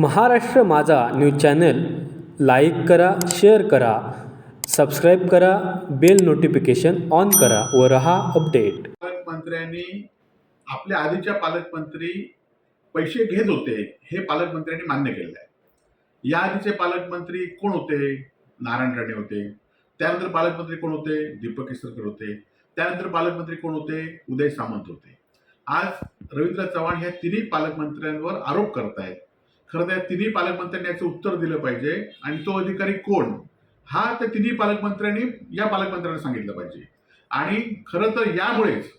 Maharashtra Majha news channel like करा share करा subscribe करा बेल नोटिफिकेशन ऑन करा व रहा अपडेट. पालकमंत्र्यांनी आपल्या आधीच्या पालकमंत्री पैसे घेत होते हे पालकमंत्र्यांनी मान्य केलेलं आहे. या आधीचे पालकमंत्री कोण होते? नारायण राणे होते. त्यानंतर पालकमंत्री कोण होते? दीपक केसरकर होते. त्यानंतर पालकमंत्री कोण होते? उदय सामंत होते. आज रवींद्र चव्हाण ह्या तिन्ही पालकमंत्र्यांवर आरोप करतायत. खरं तर तिन्ही पालकमंत्र्यांनी याचं उत्तर दिलं पाहिजे आणि तो अधिकारी कोण? हा त्या तिन्ही पालकमंत्र्यांनी या पालकमंत्र्यांना सांगितलं पाहिजे. आणि खरं तर यामुळेच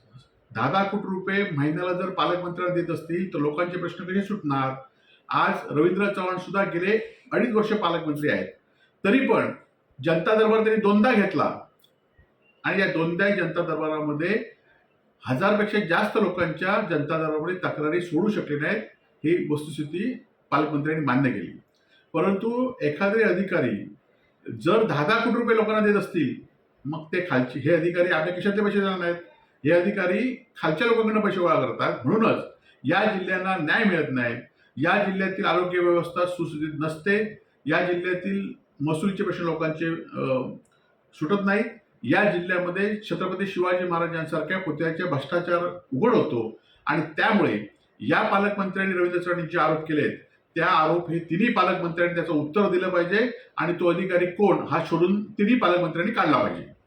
दहा दहा कोटी रुपये महिन्याला जर पालकमंत्र्यांना देत असतील तर लोकांचे प्रश्न कसे सुटणार? आज रवींद्र चव्हाण सुद्धा गेले अडीच वर्ष पालकमंत्री आहेत. तरी पण जनता दरबार त्यांनी दोनदा घेतला. आणि या दोनदा जनता दरबारामध्ये हजारपेक्षा जास्त लोकांच्या जनता दरबारामध्ये तक्रारी सोडू शकले नाहीत. ही वस्तुस्थिती पालकमंत्र्यांनी मान्य केली. परंतु एखादे अधिकारी जर दहा दहा कोटी रुपये लोकांना देत असतील मग ते खालचे हे अधिकारी आपल्या खिशातले पैसे देणार नाहीत. हे अधिकारी खालच्या लोकांकडून पैसे गोळा करतात. म्हणूनच या जिल्ह्यांना न्याय मिळत नाही. या जिल्ह्यातील आरोग्य व्यवस्था सुस्थितीत नसते. या जिल्ह्यातील महसूलचे प्रश्न लोकांचे सुटत नाहीत. या जिल्ह्यामध्ये छत्रपती शिवाजी महाराजांसारख्या पुतळ्याचे भ्रष्टाचार उघड होतो. आणि त्यामुळे या पालकमंत्र्यांनी रवींद्र चव्हाण जे आरोप केलेत. त्या आरोप हे तिन्ही पालकमंत्र्यांनी त्याचं उत्तर दिलं पाहिजे आणि तो अधिकारी कोण हा शोधून तिन्ही पालकमंत्र्यांनी काढला पाहिजे.